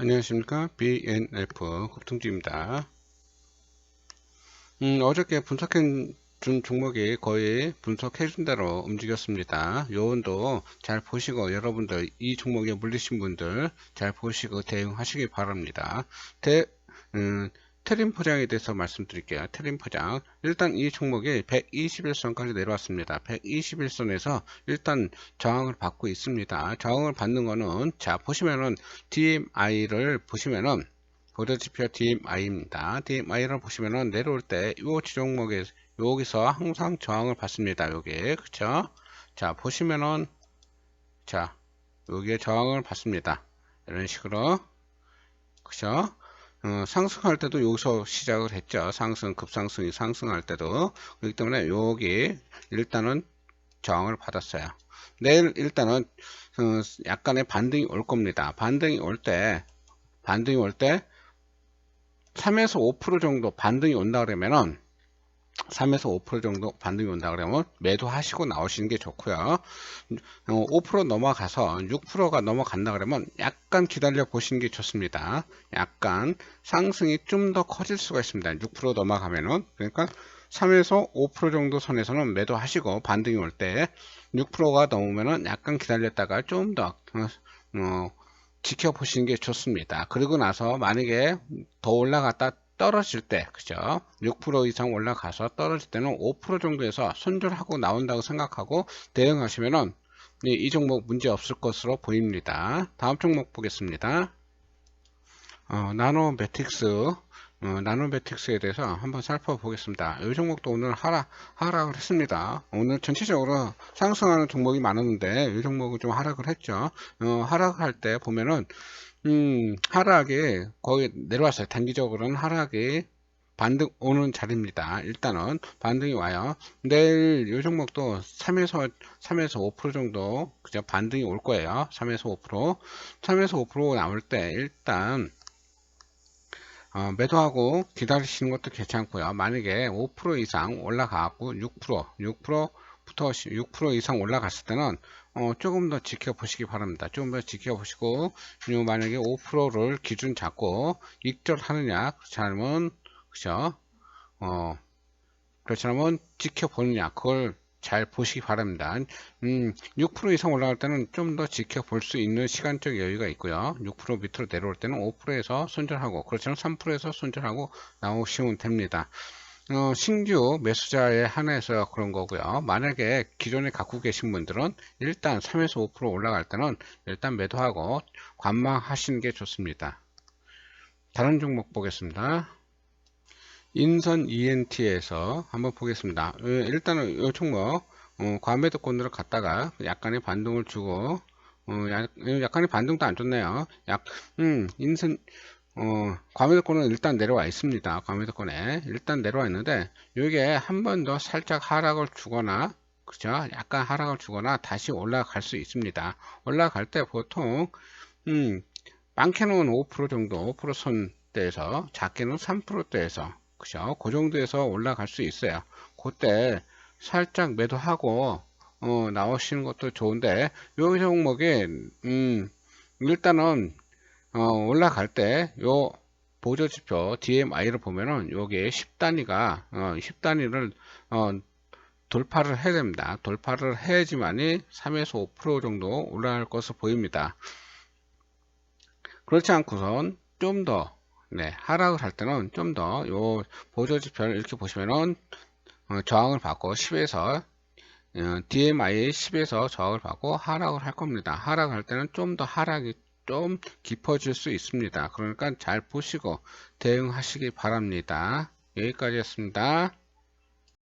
안녕하십니까? BNF 급등주입니다. 음, 어저께 분석해 준 종목이 거의 분석해 준 대로 움직였습니다. 요원도 잘 보시고 여러분들 이 종목에 물리신 분들 잘 보시고 대응하시기 바랍니다. 대, 음, 트림 포장에 대해서 말씀드릴게요. 트림 포장. 일단 이 종목이 121선까지 내려왔습니다. 121선에서 일단 저항을 받고 있습니다. 저항을 받는 거는 자 보시면은 DMI를 보시면은 보도지표 DMI입니다. DMI를 보시면은 내려올 때 이 지종목에 여기서 항상 저항을 받습니다. 여기 그쵸? 자 보시면은 자 여기에 저항을 받습니다. 이런 식으로 그쵸? 어, 상승할 때도 여기서 시작을 했죠. 상승, 급상승이 상승할 때도. 그렇기 때문에 여기 일단은 저항을 받았어요. 내일 일단은 어, 약간의 반등이 올 겁니다. 반등이 올 때, 반등이 올 때 3에서 5% 정도 반등이 온다 그러면은 3에서 5% 정도 반등이 온다 그러면 매도하시고 나오시는 게 좋고요. 5% 어, 넘어가서 6%가 넘어간다 그러면 약간 기다려 보시는 게 좋습니다. 약간 상승이 좀 더 커질 수가 있습니다. 6% 넘어가면은 그러니까 3에서 5% 정도 선에서는 매도하시고 반등이 올 때 6%가 넘으면은 약간 기다렸다가 좀더 어, 어, 지켜보시는 게 좋습니다. 그리고 나서 만약에 더 올라갔다 떨어질 때 그죠? 6% 이상 올라가서 떨어질 때는 5% 정도에서 손절하고 나온다고 생각하고 대응하시면은 이 종목 문제 없을 것으로 보입니다. 다음 종목 보겠습니다. 어, 나노 매틱스 어, 나노 매틱스에 대해서 한번 살펴보겠습니다. 이 종목도 오늘 하락, 하락을 했습니다. 오늘 전체적으로 상승하는 종목이 많았는데 이 종목은 좀 하락을 했죠. 어, 하락할 때 보면은 음, 하락이 거의 내려왔어요. 단기적으로는 하락이 반등 오는 자리입니다. 일단은 반등이 와요. 내일 이 종목도 3에서 3에서 5% 정도 그죠 반등이 올 거예요. 3에서 5% 3에서 5% 나올 때 일단 어, 매도하고 기다리시는 것도 괜찮고요. 만약에 5% 이상 올라가고 6% 6% 부터 6% 이상 올라갔을 때는 어, 조금 더 지켜보시기 바랍니다. 조금 더 지켜보시고 만약에 5%를 기준 잡고 익절하느냐 그렇지 않으면 그죠 어, 그렇지 않으면 지켜보느냐 그걸 잘 보시기 바랍니다. 음, 6% 이상 올라갈 때는 좀 더 지켜볼 수 있는 시간적 여유가 있고요. 6% 밑으로 내려올 때는 5%에서 손절하고 그렇지 않으면 3%에서 손절하고 나오시면 됩니다. 어, 신규 매수자에 한해서 그런 거고요. 만약에 기존에 갖고 계신 분들은 일단 3에서 5% 올라갈 때는 일단 매도하고 관망하시는 게 좋습니다. 다른 종목 보겠습니다. 인선 ENT에서 한번 보겠습니다. 어, 일단은 이 종목 어, 과매도권으로 갔다가 약간의 반등을 주고 어, 약간의 반등도 안 좋네요. 약, 음, 인선 어, 과매도권은 일단 내려와 있습니다. 과매도권에 일단 내려와 있는데 이게 한 번 더 살짝 하락을 주거나 그죠? 약간 하락을 주거나 다시 올라갈 수 있습니다. 올라갈 때 보통 음, 많게는 5% 정도 5% 선대에서 작게는 3%대에서 그죠? 그 정도에서 올라갈 수 있어요. 그때 살짝 매도하고 어, 나오시는 것도 좋은데 요 종목에 음, 일단은 어, 올라갈 때 요 보조지표 DMI를 보면은 요게 10단위가 어, 10단위를 어, 돌파를 해야 됩니다. 돌파를 해야지만이 3에서 5% 정도 올라갈 것으로 보입니다. 그렇지 않고선 좀더 네, 하락을 할 때는 좀 더 요 보조지표를 이렇게 보시면은 어, 저항을 받고 10에서 어, DMI 10에서 저항을 받고 하락을 할 겁니다. 하락할 때는 좀 더 하락이 좀 깊어질 수 있습니다. 그러니까 잘 보시고 대응하시기 바랍니다. 여기까지였습니다.